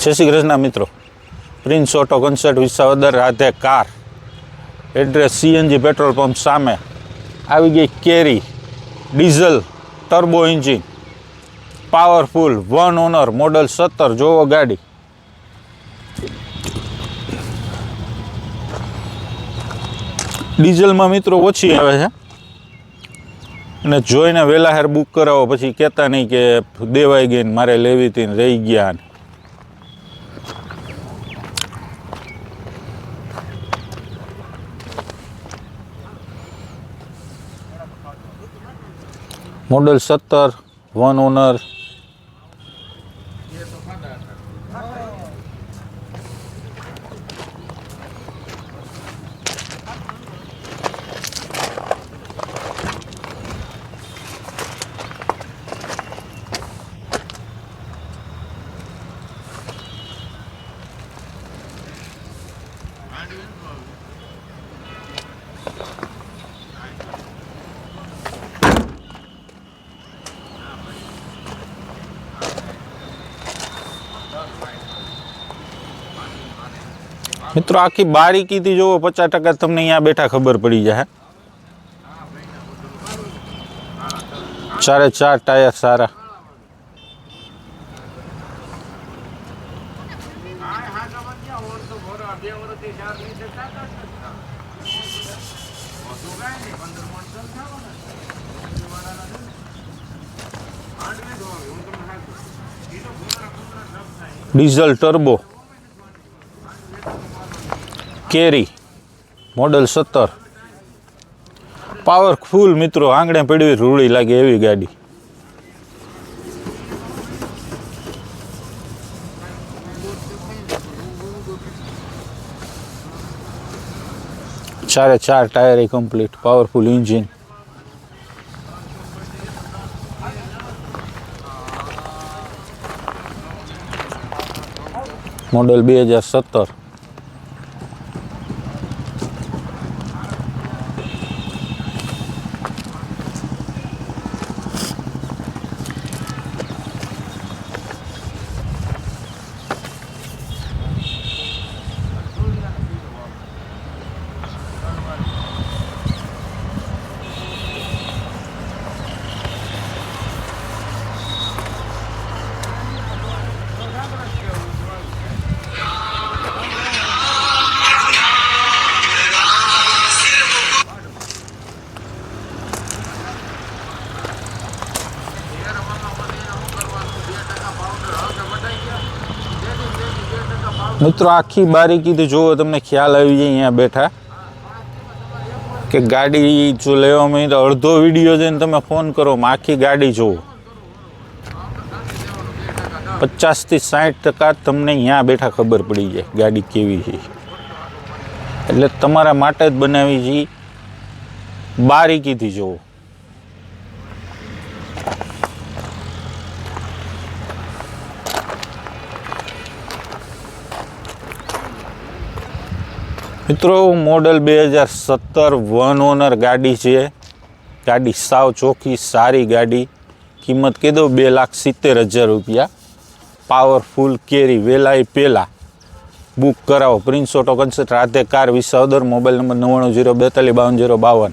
જય શ્રી કૃષ્ણ મિત્રો. Prince auto concert Visavadar Radhe car. Address CNG petrol pump સામે. આવી ગઈ carry, diesel turbo engine powerful one owner model સત્તર, જોવો ગાડી. ડીઝલમાં મિત્રો ઓછી આવે છે. અને જોઈને વહેલા હેર બુક કરાવો, પછી કહેતા નહીં કે દેવાઈ ગઈ ને મારે લેવી હતી ને રહી ગયા ને. મોડલ સત્તર વન ઓનર. મિત્રો આખી બારીકીથી જોવો પચાસ ટકા તમને અહીંયા બેઠા ખબર પડી જાય ચારે ચાર ટાયર સારા ડીઝલ ટર્બો, કેરી, મોડલ સત્તર. પાવરફુલ મિત્રો, આંગણે પડવી રૂળી લાગે એવી ગાડી. ચારે ચાર tyre complete powerful engine model બે હજાર સત્તર. મિત્રો, આખી બારીકીથી જુઓ, તમને ખ્યાલ આવી જાય અહીંયા બેઠા કે ગાડી જો લેવામાં તો અડધો વીડિયો જઈને તમે ફોન કરો આખી ગાડી જુઓ. પચાસથી સાઠ ટકા તમને અહીંયા બેઠા ખબર પડી જાય ગાડી કેવી છે. એટલે તમારા માટે જ બનાવી છે બારીકીથી જોવો મિત્રો મોડલ બે હજાર સત્તર વન ઓનર ગાડી છે. ગાડી સાવ ચોખ્ખી, સારી ગાડી. કિંમત કીધો બે લાખ સિત્તેર હજાર રૂપિયા. પાવરફુલ કેરી, વેલાય પહેલાં બુક કરાવો. Prince auto concert Radhe car Visavadar, mobile number નવ્વાણું જીરો બેતાલીસ બાવન જીરો બાવન.